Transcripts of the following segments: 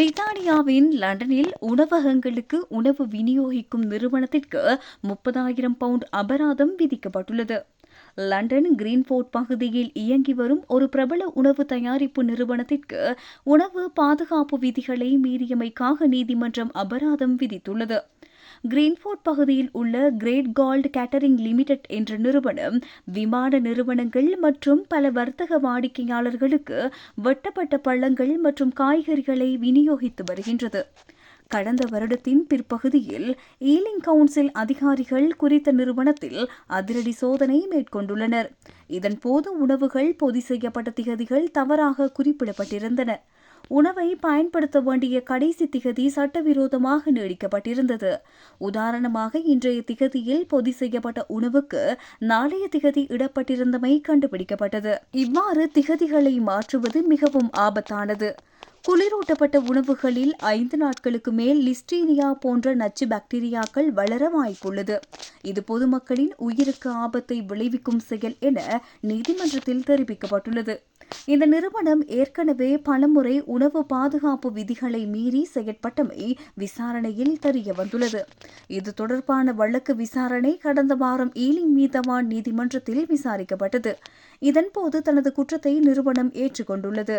பிரித்தானியாவின் லண்டனில் உணவகங்களுக்கு உணவு விநியோகிக்கும் நிறுவனத்திற்கு முப்பதாயிரம் பவுண்ட் அபராதம் விதிக்கப்பட்டுள்ளது. லண்டன் கிரீன்ஃபோர்ட் பகுதியில் இயங்கி வரும் ஒரு பிரபல உணவு தயாரிப்பு நிறுவனத்திற்கு உணவு பாதுகாப்பு விதிகளை மீறியமைக்காக நீதிமன்றம் அபராதம் விதித்துள்ளது. கிரீன்ஃபோர்ட் பகுதியில் உள்ள கிரேட் கால்ட் கேட்டரிங் லிமிடெட் என்ற நிறுவனம் விமான நிறுவனங்கள் மற்றும் பல வர்த்தக வாடிக்கையாளர்களுக்கு வெட்டப்பட்ட பழங்கள் மற்றும் காய்கறிகளை விநியோகித்து வருகின்றது. கடந்த வருடத்தின் பிற்பகுதியில் ஈலிங் கவுன்சில் அதிகாரிகள் குறித்த நிறுவனத்தில் அதிரடி சோதனை மேற்கொண்டுள்ளனர். இதன்போது உணவுகள் பொதி செய்யப்பட்ட திகதிகள் தவறாக குறிப்பிடப்பட்டிருந்தன. உணவை பயன்படுத்த வேண்டிய கடைசி திகதி சட்டவிரோதமாக நீடிக்கப்பட்டிருந்தது. உதாரணமாக இன்றைய திகதியில் பொதி செய்யப்பட்ட உணவுக்கு நாளைய திகதி இடப்பட்டிருந்தமை கண்டுபிடிக்கப்பட்டது. இவ்வாறு திகதிகளை மாற்றுவது மிகவும் ஆபத்தானது. குளிரூட்டப்பட்ட உணவுகளில் ஐந்து நாட்களுக்கு மேல் லிஸ்டீனியா போன்ற நச்சு பாக்டீரியாக்கள் வளர வாய்ப்புள்ளது. இது பொதுமக்களின் உயிருக்கு ஆபத்தை விளைவிக்கும் செயல் என நீதிமன்றத்தில் தெரிவிக்கப்பட்டுள்ளது. இந்த நிறுவனம் ஏற்கனவே பலமுறை உணவு பாதுகாப்பு விதிகளை மீறி செயற்பட்டமை விசாரணையில் தெரிய வந்துள்ளது. இது தொடர்பான வழக்கு விசாரணை கடந்த வாரம் ஈலிங் மீதவான் நீதிமன்றத்தில் விசாரிக்கப்பட்டது. இதன்போது தனது குற்றத்தை நிறுவனம் ஏற்றுக்கொண்டுள்ளது.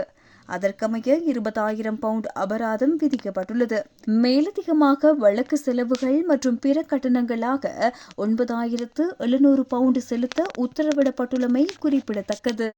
அதற்கமைய இருபதாயிரம் பவுண்ட் அபராதம் விதிக்கப்பட்டுள்ளது. மேலதிகமாக வழக்கு செலவுகள் மற்றும் பிற கட்டணங்களாக ஒன்பதாயிரத்து எழுநூறு பவுண்ட் செலுத்த உத்தரவிடப்பட்டுள்ளமை குறிப்பிடத்தக்கது.